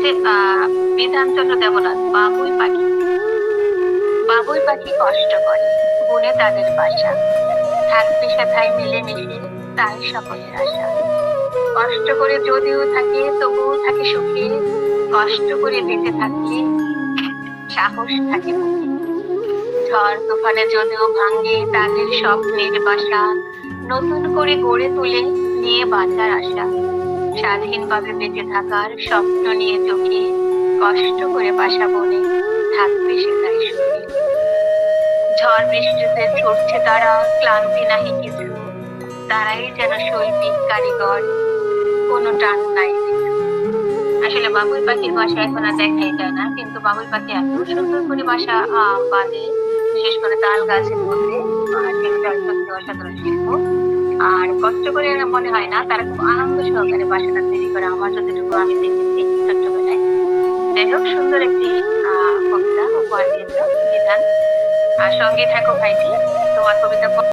হচ্ছে বিধানচন্দ্র দেবনাথ, বাবুই পাখি। বাবুই পাখি কষ্ট করে, বনে তাদের বাসা। থাকবে সেথায় মিলেমিশে, তাই সকলের আশা। কষ্ট করে যদিও থাকে, তবুও থাকে সুখে। কষ্ট করে বেঁচে থাকলে সাহস থাকে ঝড় তুফানে যদিও ভাঙে তাদের স্বপ্নের বাসা, নতুন করে গড়ে তুলে নিয়ে বাঁচার আশা। স্বাধীনভাবে বেঁচে থাকার স্বপ্ন নিয়ে চোখে কষ্ট করে বাসা বনে থাকবে সেটাই ঝড় বৃষ্টিতে ছুটছে তারা, ক্লান্তি নাহি কিছু। তারাই যেন শৈল্পিক কারিগর, কোনো টান নাই আসলে বাবুই পাখির বাসা এখন আর দেখাই যায় না, কিন্তু বাবুই পাখি এত সুন্দর করে বাসা বাঁধে, বিশেষ করে তাল গাছের মধ্যে, আর সত্যি অসাধারণ শিল্প। আর কষ্ট করে মনে হয় না, তারা খুব আনন্দ সহকারে বাসাটা তৈরি করে আমার যতটুকু আমি দেখেছি ছোট্টবেলায়। যাই হোক, সুন্দর একটি কবিতা উপহার বিধান। আর সঙ্গে থাকো ভাইটি, তোমার কবিতা